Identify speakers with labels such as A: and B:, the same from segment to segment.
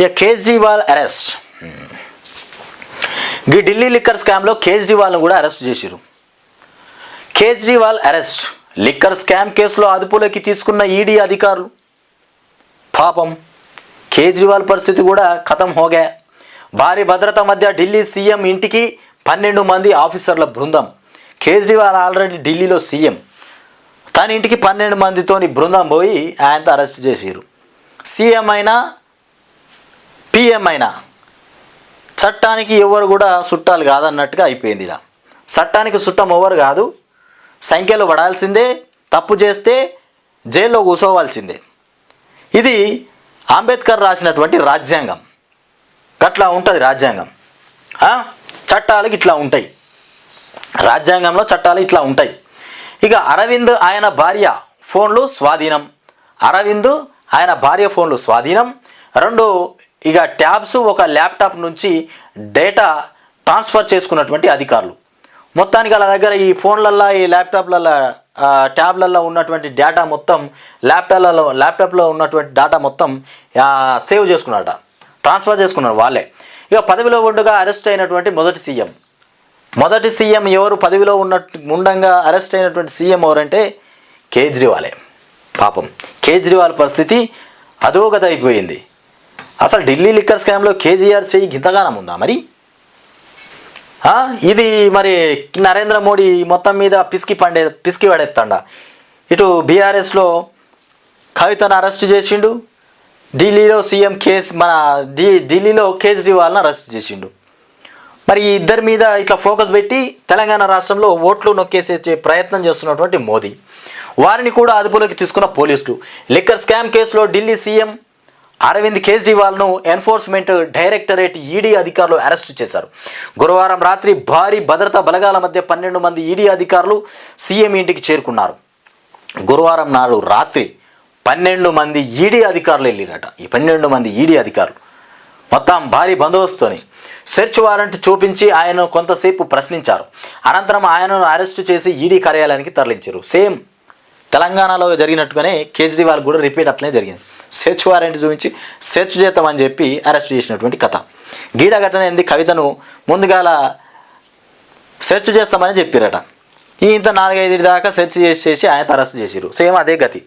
A: ఇక కేజ్రీవాల్ అరెస్ట్. ఈ ఢిల్లీ లిక్కర్ స్కామ్లో కేజ్రీవాల్ను కూడా అరెస్ట్ చేశారు కేజ్రీవాల్ అరెస్ట్. లిక్కర్ స్కామ్ కేసులో అదుపులోకి తీసుకున్న ఈడీ అధికారులు. పాపం. కేజ్రీవాల్ పరిస్థితి కూడా ఖతం హోగా. భారీ భద్రత మధ్య ఢిల్లీ సీఎం ఇంటికి పన్నెండు మంది ఆఫీసర్ల బృందం. కేజ్రీవాల్ ఆల్రెడీ ఢిల్లీలో సీఎం. తన ఇంటికి పన్నెండు మందితోని బృందం పోయి ఆయనతో అరెస్ట్ చేసిరు సీఎం అయినా పిఎం అయినా చట్టానికి ఎవరు కూడా చుట్టాలు కాదన్నట్టుగా అయిపోయింది ఇలా. చట్టానికి చుట్టం ఎవరు కాదు సంఖ్యలో పడాల్సిందే తప్పు చేస్తే జైల్లో కూర్చోవాల్సిందే. ఇది అంబేద్కర్ రాసినటువంటి రాజ్యాంగం. గట్లా ఉంటుంది రాజ్యాంగం. చట్టాలు ఇట్లా ఉంటాయి. రాజ్యాంగంలో చట్టాలు ఇట్లా ఉంటాయి. ఇక అరవింద్ ఆయన భార్య ఫోన్లు స్వాధీనం. అరవింద్ ఆయన భార్య ఫోన్లు స్వాధీనం. రెండు ఇక ట్యాబ్స్ ఒక ల్యాప్టాప్ నుంచి డేటా ట్రాన్స్ఫర్ చేసుకున్నటువంటి అధికారులు. మొత్తానికి వాళ్ళ దగ్గర ఈ ఫోన్లల్లో ఈ ల్యాప్టాప్లలో ట్యాబ్లలో ఉన్నటువంటి డేటా మొత్తం ల్యాప్టాప్లలో ల్యాప్టాప్లో ఉన్నటువంటి డేటా మొత్తం సేవ్ చేసుకున్నారట. ట్రాన్స్ఫర్ చేసుకున్నారు వాళ్ళే. ఇక పదవిలో ఉండగా అరెస్ట్ అయినటువంటి మొదటి సీఎం. మొదటి సీఎం ఎవరు? పదవిలో ఉన్న ఉండగా అరెస్ట్ అయినటువంటి సీఎం ఎవరంటే కేజ్రీవాలే. పాపం. కేజ్రీవాల్ పరిస్థితి అధోగత అయిపోయింది అసలు ఢిల్లీ లిక్కర్ స్కామ్లో కేజీఆర్ చేయి గింతగానం ఉందా మరి? ఇది మరి నరేంద్ర మోడీ మొత్తం మీద పిసికి పండే పిసికి పడేస్తాడ. ఇటు బీఆర్ఎస్లో కవితను అరెస్ట్ చేసిండు. ఢిల్లీలో సీఎం కేస్ మన ఢీ ఢిల్లీలో కేజ్రీవాల్ని అరెస్ట్ చేసిండు. మరి ఈ ఇద్దరి మీద ఇట్లా ఫోకస్ పెట్టి తెలంగాణ రాష్ట్రంలో ఓట్లు నొక్కేసే ప్రయత్నం చేస్తున్నటువంటి మోదీ. వారిని కూడా అదుపులోకి తీసుకున్న పోలీసులు. లిక్కర్ స్కామ్ కేసులో ఢిల్లీ సీఎం అరవింద్ కేజ్రీవాల్ను ఎన్ఫోర్స్మెంట్ డైరెక్టరేట్ ఈడీ అధికారులు అరెస్టు చేశారు. గురువారం రాత్రి భారీ భద్రతా బలగాల మధ్య పన్నెండు మంది ఈడీ అధికారులు సీఎం ఇంటికి చేరుకున్నారు. గురువారం నాడు రాత్రి పన్నెండు మంది ఈడీ అధికారులు వెళ్ళిరట. ఈ పన్నెండు మంది ఈడీ అధికారులు. మొత్తం భారీ బందోబస్తుని సెర్చ్ వారెంట్ చూపించి ఆయనను కొంతసేపు ప్రశ్నించారు. అనంతరం ఆయనను అరెస్టు చేసి ఈడీ కార్యాలయానికి తరలించారు. సేమ్ తెలంగాణలో జరిగినట్టుగానే కేజ్రీవాల్ కూడా రిపీట్ అట్లనే జరిగింది. సెర్చ్ వారెంట్ చూపించి సెర్చ్ చేద్దామని చెప్పి అరెస్ట్ చేసినటువంటి కథ. గీడ ఘటన ఏంది? కవితను ముందుగాల సెర్చ్ చేస్తామని చెప్పారట. ఈ ఇంత నాలుగైదు దాకా సెర్చ్ చేసి చేసి ఆయన అరెస్ట్ చేసిరు సేమ్ అదే గతి.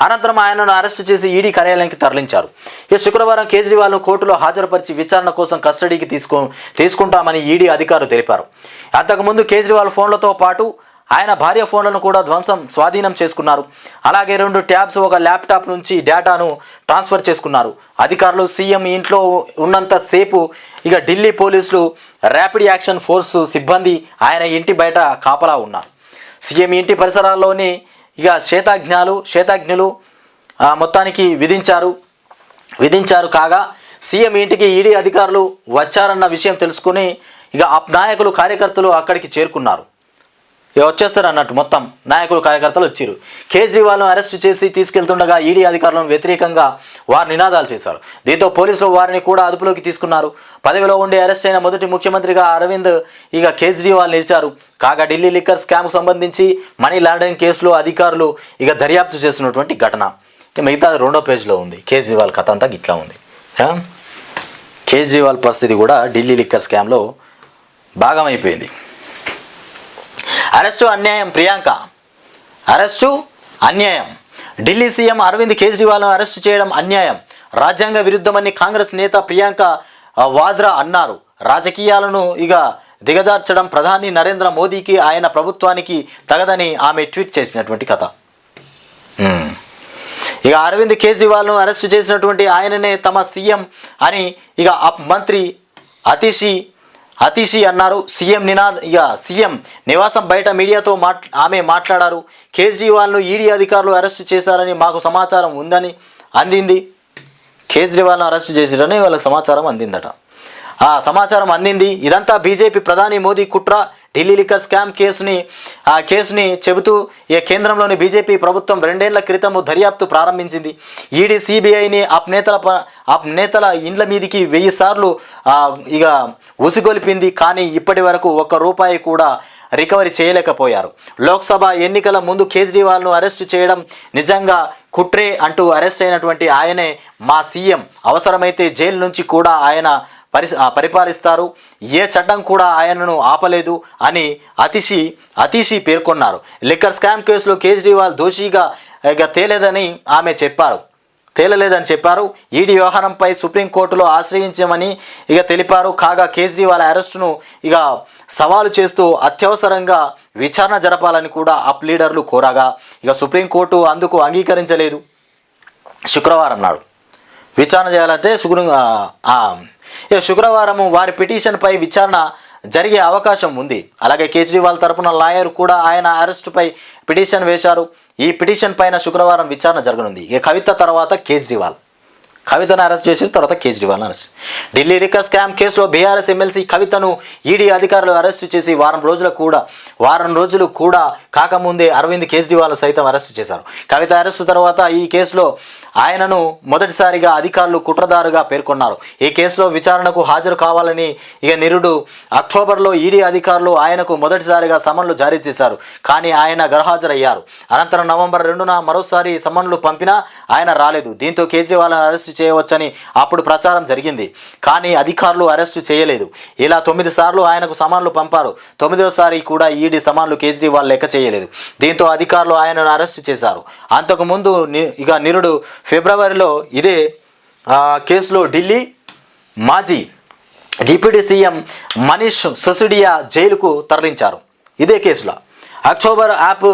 A: అనంతరం ఆయనను అరెస్టు చేసి ఈడీ కార్యాలయానికి తరలించారు. ఈ శుక్రవారం కేజ్రీవాల్ను కోర్టులో హాజరుపరిచి విచారణ కోసం కస్టడీకి తీసుకో తీసుకుంటామని ఈడీ అధికారులు తెలిపారు. అంతకుముందు కేజ్రీవాల్ ఫోన్లతో పాటు ఆయన భార్య ఫోన్లను కూడా ధ్వంసం స్వాధీనం చేసుకున్నారు. అలాగే రెండు ట్యాబ్స్ ఒక ల్యాప్టాప్ నుంచి డేటాను ట్రాన్స్ఫర్ చేసుకున్నారు. అధికారులు సీఎం ఇంట్లో ఉన్నంత సేపు ఇక ఢిల్లీ పోలీసులు ర్యాపిడ్ యాక్షన్ ఫోర్స్ సిబ్బంది ఆయన ఇంటి బయట కాపలా ఉన్నారు. సీఎం ఇంటి పరిసరాల్లోని ఇక శేతాజ్ఞాలు శేతాజ్ఞులు మొత్తానికి విధించారు. విధించారు కాగా సీఎం ఇంటికి ఈడీ అధికారులు వచ్చారన్న విషయం తెలుసుకుని ఇక ఆ నాయకులు కార్యకర్తలు అక్కడికి చేరుకున్నారు. వచ్చేస్తారు అన్నట్టు మొత్తం నాయకులు కార్యకర్తలు వచ్చారు. కేజ్రీవాల్ను అరెస్ట్ చేసి తీసుకెళ్తుండగా ఈడీ అధికారులను వ్యతిరేకంగా వారు నినాదాలు చేశారు. దీంతో పోలీసులు వారిని కూడా అదుపులోకి తీసుకున్నారు. పదవిలో ఉండి అరెస్ట్ అయిన మొదటి ముఖ్యమంత్రిగా అరవింద్ ఇక కేజ్రీవాల్ నిలిచారు కాగా ఢిల్లీ లిక్కర్ స్కామ్కు సంబంధించి మనీ లాండరింగ్ కేసులో అధికారులు ఇక దర్యాప్తు చేసినటువంటి ఘటన. మిగతా రెండో పేజ్లో ఉంది. కేజ్రీవాల్ కథ అంతా ఇట్లా ఉంది. కేజ్రీవాల్ పరిస్థితి కూడా ఢిల్లీ లిక్కర్ స్కామ్లో భాగమైపోయింది. అరెస్టు అన్యాయం ప్రియాంక. అరెస్టు అన్యాయం. ఢిల్లీ సీఎం అరవింద్ కేజ్రీవాల్ను అరెస్టు చేయడం అన్యాయం. రాజ్యాంగ విరుద్ధమని కాంగ్రెస్ నేత ప్రియాంక వాద్రా అన్నారు. రాజకీయాలను ఇక దిగజార్చడం ప్రధాని నరేంద్ర మోదీకి ఆయన ప్రభుత్వానికి తగదని ఆమె ట్వీట్ చేసినటువంటి కథ. ఇక అరవింద్ కేజ్రీవాల్ను అరెస్ట్ చేసినటువంటి ఆయననే తమ సీఎం అని ఇక మంత్రి అతిషి అతిషి అన్నారు. సీఎం నినాద్ ఇక సీఎం నివాసం బయట మీడియాతో మాట్ ఆమె మాట్లాడారు. కేజ్రీవాల్ను ఈడీ అధికారులు అరెస్ట్ చేశారని మాకు సమాచారం ఉందని అందింది. కేజ్రీవాల్ను అరెస్ట్ చేసిరని వాళ్ళకి సమాచారం అందిందట. ఆ సమాచారం అందింది. ఇదంతా బీజేపీ ప్రధాని మోదీ కుట్ర. ఢిల్లీ లిక్కర్ స్కామ్ కేసుని ఆ కేసుని చెబుతూ ఈ కేంద్రంలోని బీజేపీ ప్రభుత్వం రెండేళ్ళ క్రితం దర్యాప్తు ప్రారంభించింది. ఈడీ సిబిఐని అప్ నేతల ఆ నేతల ఇండ్ల మీదికి వెయ్యి సార్లు ఇక ఉసిగొలిపింది. కానీ ఇప్పటి వరకు ఒక్క రూపాయి కూడా రికవరీ చేయలేకపోయారు. లోక్సభ ఎన్నికల ముందు కేజ్రీవాల్ను అరెస్టు చేయడం నిజంగా కుట్రే అంటూ అరెస్ట్ అయినటువంటి ఆయనే మా సీఎం. అవసరమైతే జైలు నుంచి కూడా ఆయన పరి పరిపాలిస్తారు. ఏ చట్టం కూడా ఆయనను ఆపలేదు అని అతిషి అతిషి పేర్కొన్నారు. లిక్కర్ స్కామ్ కేసులో కేజ్రీవాల్ దోషిగా ఇక తేలేదని ఆమె చెప్పారు. తేలలేదని చెప్పారు. ఈడీ వ్యవహారంపై సుప్రీంకోర్టులో ఆశ్రయించామని ఇక తెలిపారు. కాగా కేజ్రీవాల్ అరెస్టును ఇక సవాలు చేస్తూ అత్యవసరంగా విచారణ జరపాలని కూడా అప్ లీడర్లు కోరగా ఇక సుప్రీంకోర్టు అందుకు అంగీకరించలేదు. శుక్రవారం నాడు విచారణ చేయాలంటే శుక్రం ఇక శుక్రవారం వారి పిటిషన్పై విచారణ జరిగే అవకాశం ఉంది. అలాగే కేజ్రీవాల్ తరపున లాయర్ కూడా ఆయన అరెస్టుపై పిటిషన్ వేశారు. ఈ పిటిషన్ పైన శుక్రవారం విచారణ జరగనుంది. ఇక కవిత తర్వాత కేజ్రీవాల్. కవితను అరెస్ట్ చేసిన తర్వాత Kejriwal arrest. Delhi liquor scam కేసులో బీఆర్ఎస్ ఎమ్మెల్సీ కవితను ఈడీ అధికారులు అరెస్టు చేసి వారం రోజులు కూడా వారం రోజులు కూడా కాకముందే అరవింద్ కేజ్రీవాల్ సైతం అరెస్టు చేశారు. కవిత అరెస్టు తర్వాత ఈ కేసులో ఆయనను మొదటిసారిగా అధికారులు కుట్రదారుగా పేర్కొన్నారు. ఈ కేసులో విచారణకు హాజరు కావాలని ఇక నిరుడు అక్టోబర్లో ఈడీ అధికారులు ఆయనకు మొదటిసారిగా సమన్లు జారీ చేశారు. కానీ ఆయన గర్హాజరయ్యారు. అనంతరం నవంబర్ రెండున మరోసారి సమన్లు పంపినా ఆయన రాలేదు. దీంతో కేజ్రీవాల్ను అరెస్టు చేయవచ్చని అప్పుడు ప్రచారం జరిగింది. కానీ అధికారులు అరెస్టు చేయలేదు. ఇలా తొమ్మిది సార్లు ఆయనకు సమన్లు పంపారు. తొమ్మిదోసారి కూడా ఈడీ సమన్లు కేజ్రీవాల్ లెక్క చేయలేదు. దీంతో అధికారులు ఆయనను అరెస్టు చేశారు. అంతకుముందు ని- ఇక నిరుడు ఫిబ్రవరిలో ఇదే కేసులో ఢిల్లీ మాజీ డిప్యూటీ సీఎం మనీష్ సిసోడియా జైలుకు తరలించారు. ఇదే కేసులో. అక్టోబర్ యాప్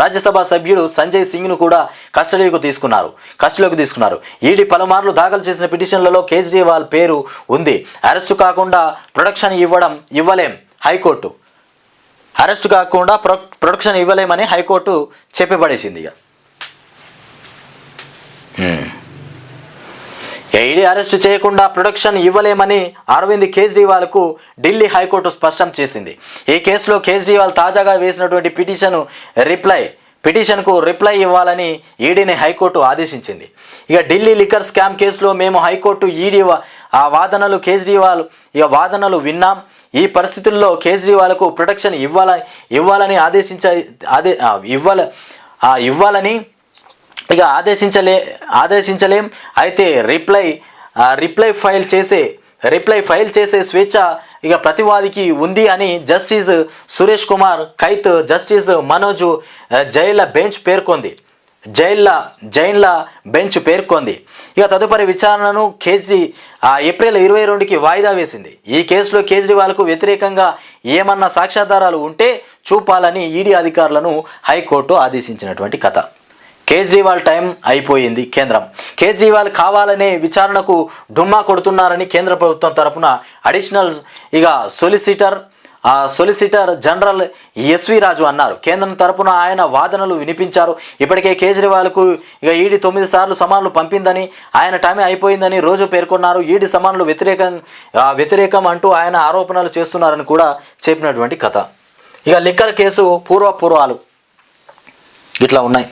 A: రాజ్యసభ సభ్యుడు సంజయ్ సింగ్ను కూడా కస్టడీకి తీసుకున్నారు. కస్టడీలోకి తీసుకున్నారు. ఈడీ పలుమార్లు దాఖలు చేసిన పిటిషన్లలో కేజ్రీవాల్ పేరు ఉంది. అరెస్టు కాకుండా ప్రొడక్షన్ ఇవ్వడం ఇవ్వలేం హైకోర్టు. అరెస్టు కాకుండా ప్రొ ప్రొడక్షన్ ఇవ్వలేమని హైకోర్టు చెప్పబడేసింది ఇక. ఈడీ అరెస్టు చేయకుండా ప్రొడక్షన్ ఇవ్వలేమని అరవింద్ కేజ్రీవాల్కు ఢిల్లీ హైకోర్టు స్పష్టం చేసింది. ఈ కేసులో కేజ్రీవాల్ తాజాగా వేసినటువంటి పిటిషన్ రిప్లై పిటిషన్కు రిప్లై ఇవ్వాలని ఈడీని హైకోర్టు ఆదేశించింది. ఇక ఢిల్లీ లిక్కర్ స్కామ్ కేసులో మేము హైకోర్టు ఈడీ ఆ వాదనలు కేజ్రీవాల్ ఇక వాదనలు విన్నాం. ఈ పరిస్థితుల్లో కేజ్రీవాల్కు ప్రొటెక్షన్ ఇవ్వాల ఇవ్వాలని ఆదేశించ ఆదే ఇవ్వాల ఇవ్వాలని ఇక ఆదేశించలే ఆదేశించలేం. అయితే రిప్లై రిప్లై ఫైల్ చేసే రిప్లై ఫైల్ చేసే స్వేచ్ఛ ఇక ప్రతివాదికి ఉంది అని justice Suresh Kumar Kait justice Manoj Jain bench పేర్కొంది. జైళ్ళ జైన్ల బెంచ్ పేర్కొంది. ఇక తదుపరి విచారణను కేజ్రీ ఏప్రిల్ ఇరవై రెండుకి వాయిదా వేసింది. ఈ కేసులో కేజ్రీవాల్కు వ్యతిరేకంగా ఏమన్నా సాక్ష్యాధారాలు ఉంటే చూపాలని ఈడీ అధికారులను హైకోర్టు ఆదేశించినటువంటి కథ. కేజ్రీవాల్ టైం అయిపోయింది కేంద్రం. కేజ్రీవాల్ కావాలనే విచారణకు డుమ్మా కొడుతున్నారని కేంద్ర ప్రభుత్వం తరపున అడిషనల్ ఇక సొలిసిటర్ ఆ సొలిసిటర్ జనరల్ ఎస్వి రాజు అన్నారు. కేంద్రం తరపున ఆయన వాదనలు వినిపించారు. ఇప్పటికే కేజ్రీవాల్కు ఇక ఈడీ తొమ్మిది సార్లు సమాన్లు పంపిందని ఆయన టైం అయిపోయిందని రోజు పేర్కొన్నారు. ఈడీ సమాన్లు వ్యతిరేకం వ్యతిరేకం అంటూ ఆయన ఆరోపణలు చేస్తున్నారని కూడా చెప్పినటువంటి కథ. ఇక లిక్కర్ కేసు పూర్వపూర్వాలు ఇట్లా ఉన్నాయి.